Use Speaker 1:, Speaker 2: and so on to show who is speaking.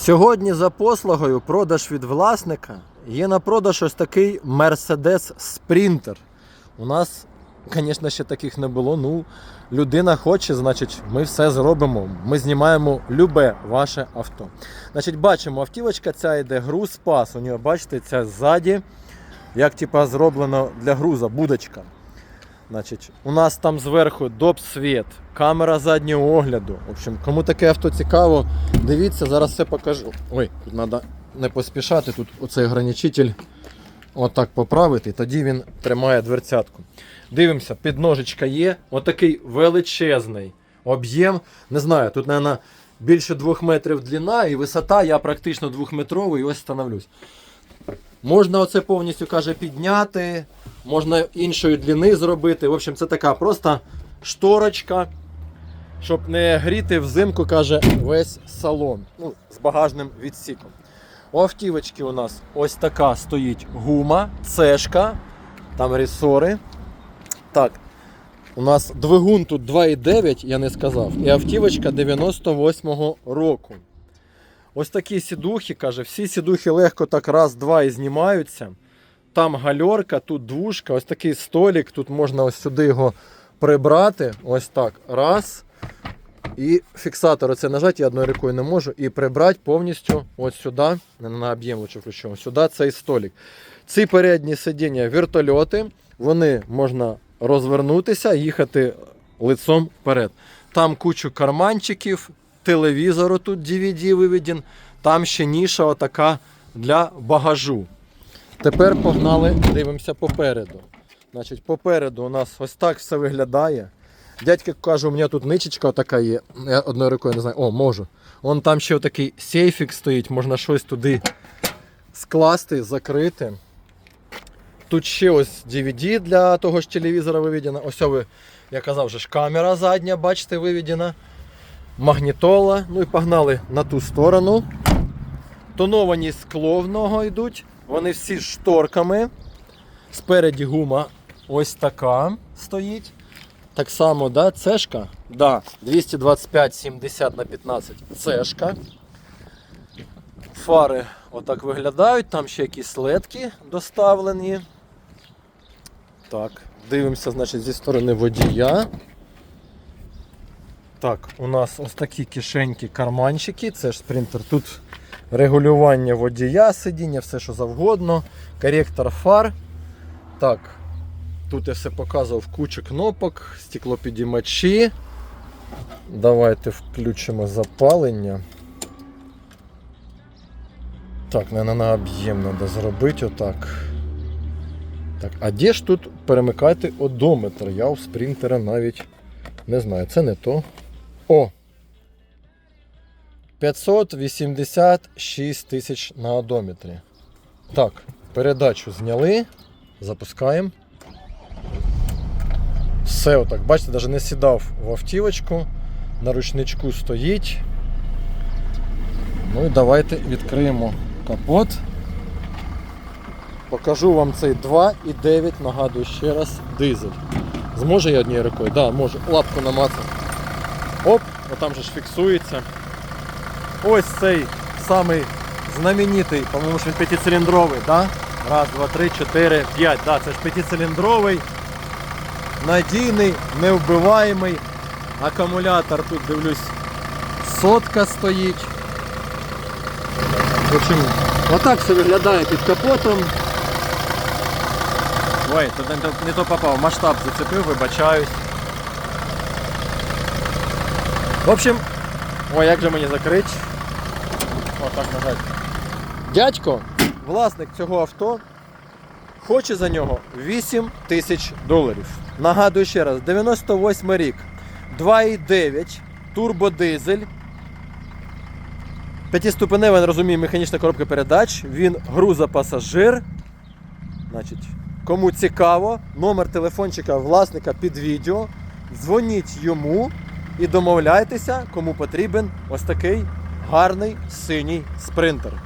Speaker 1: Сьогодні за послугою продаж від власника є на продаж ось такий Mercedes Sprinter. У нас, звісно, ще таких не було. Ну, людина хоче, значить, ми все зробимо. Ми знімаємо любе ваше авто. Значить, бачимо, автівочка ця йде груз пас. У нього, бачите, ця ззаді, як типа зроблено для груза, будочка. Значить, у нас там зверху доп-світ, камера заднього огляду. В общем, кому таке авто цікаво, дивіться, зараз все покажу. Ой, тут треба не поспішати, тут оцей ограничитель отак поправити, тоді він тримає дверцятку. Дивимося, підножечка є. Отакий величезний об'єм. Не знаю, тут, мабуть, більше 2 метрів длина і висота, я практично 2-метровий, ось становлюсь. Можна оце повністю каже підняти, можна іншої длини зробити. В общем, це така просто шторочка, щоб не гріти взимку, каже, весь салон. Ну, з багажним відсіком. У автівочки у нас ось така стоїть гума, цешка, там ресори. Так, у нас двигун тут 2,9, я не сказав, і автівочка 98-го року. Ось такі сідухи, каже, всі сідухи легко так раз-два і знімаються. Там гальорка, тут двушка, ось такий столик, тут можна ось сюди його прибрати. Ось так. Раз. І фіксатор оце нажати, я одною рукою не можу. І прибрати повністю ось сюди, на об'єм лучше включимо, сюди цей столик. Ці передні сидіння вертольоти, вони можна розвернутися, їхати лицом вперед. Там кучу карманчиків, телевізору тут DVD виведен, там ще ніша отака для багажу. Тепер погнали, дивимося попереду. Значить, попереду у нас ось так все виглядає. Дядька каже, у мене тут ничечка така є. Я одною рукою не знаю. О, можу. Вон там ще такий сейфік стоїть, можна щось туди скласти, закрити. Тут ще ось DVD для того ж телевізора виведено. Ось ви, я казав, вже ж камера задня, бачите, виведена. Магнітола. Ну і погнали на ту сторону. Тоновані скло в нього йдуть. Вони всі з шторками. Спереді гума ось така стоїть. Так само, да, цешка. Да, 225-70 на 15 цешка. Фари отак виглядають, там ще якісь ледки доставлені. Так, дивимося, значить, зі сторони водія. Так, у нас ось такі кишеньки, карманчики, це ж спринтер. Тут регулювання водія, сидіння, все що завгодно, коректор фар. Так, тут я все показував кучу кнопок, стеклопідіймачі. Давайте включимо запалення. Так, на об'єм треба зробити отак. Так, а де ж тут перемикати одометр? Я у спринтера навіть не знаю, це не то. О! 586 тисяч на одометрі. Так, передачу зняли. Запускаємо. Все отак. Бачите, навіть не сідав в автівочку. На ручничку стоїть. Ну і давайте відкриємо капот. Покажу вам цей 2,9, нагадую ще раз, дизель. Зможе я однією рукою? Так, да, можу. Лапку намацати. Оп, отам же ж фіксується. Ось цей самий знаменитий, по-моєму, він п'ятициліндровий, да? Раз, два, три, чотири, п'ять. Да, це ж п'ятициліндровий, надійний, невбиваємий. Акумулятор тут дивлюсь, сотка стоїть. В общем, отак все виглядає під капотом. Ой, тут не то попав, масштаб зацепив, вибачаюсь. В общем, ой, як же мені закрити? Отак нажати. Дядько, власник цього авто, хоче за нього 8 тисяч доларів. Нагадую ще раз, 98 рік, 2,9, турбодизель. П'ятиступенева, не розумію, механічна коробка передач. Він грузопасажир. Значить, кому цікаво, номер телефончика власника під відео. Дзвоніть йому і домовляйтеся, кому потрібен ось такий гарний синій спринтер.